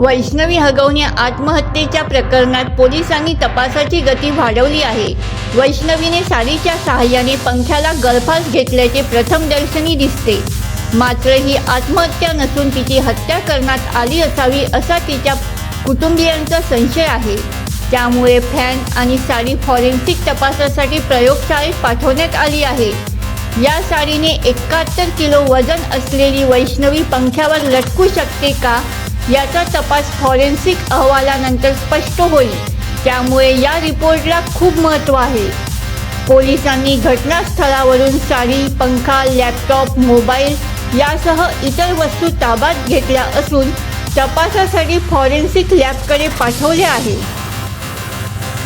वैष्णवी हगवणे आत्महत्येच्या प्रकरणात पोलिसांनी तपासाची गती वाढवली आहे. वैष्णवीने साडीच्या सहाय्याने पंख्याला गळफास घेतल्याचे प्रथम दर्शनी दिसते. मात्र ही आत्महत्या नसून तिची हत्या करण्यात आली असावी असा तिच्या कुटुंबियांचा संशय आहे. त्यामुळे फॅन आणि साडी फॉरेन्सिक तपासासाठी प्रयोगशाळेत पाठवण्यात आली आहे. या साडीने एकाहत्तर किलो वजन असलेली वैष्णवी पंख्यावर लटकू शकते का? याचा तपास फॉरेन्सिक अहवालानंतर स्पष्ट होईल. त्यामुळे या रिपोर्टला खूप महत्त्व आहे. पोलिसांनी घटनास्थळावरून साडी पंखा लॅपटॉप मोबाईल यासह इतर वस्तू ताब्यात घेतल्या असून तपासासाठी फॉरेन्सिक लॅबकडे पाठवले आहे.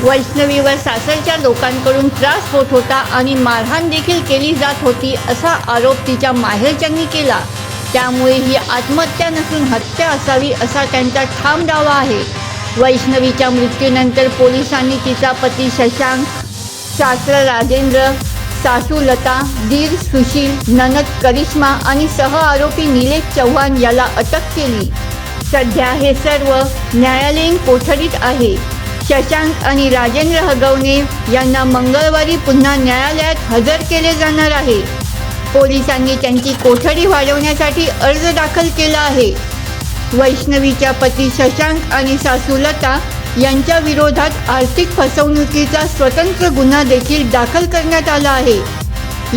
वैष्णवीवर सासरच्या लोकांकडून त्रास होत होता आणि मारहाण देखील केली जात होती असा आरोप तिच्या माहेरच्यांनी केला. त्यामुळे ही आत्महत्या नसून हत्या असावी असा त्यांचा ठाम दावा आहे. वैष्णवीच्या मृत्यूनंतर पोलिसांनी तिचा पती शशांक सासरा राजेंद्र सासू लता दीर सुशील ननद करिश्मा आणि सह आरोपी निलेश चव्हाण याला अटक केली. सध्या हे सर्व न्यायालयीन कोठडीत आहे. शशांक आणि राजेंद्र हगवणे यांना मंगळवारी पुन्हा न्यायालयात हजर केले जाणार आहे. पोलिसांनी त्यांची कोठडी वाढवण्यासाठी अर्ज दाखल केला आहे. वैष्णवीच्या पती शशांक आणि सासू लता यांच्या विरोधात आर्थिक फसवणुकीचा स्वतंत्र गुन्हा देखील दाखल करण्यात आला आहे.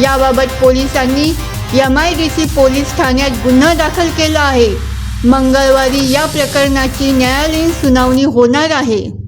याबाबत पोलिसांनी M I D C police ठाण्यात गुन्हा दाखल केला आहे. मंगळवारी या प्रकरणाची न्यायालयीन सुनावणी होणार आहे.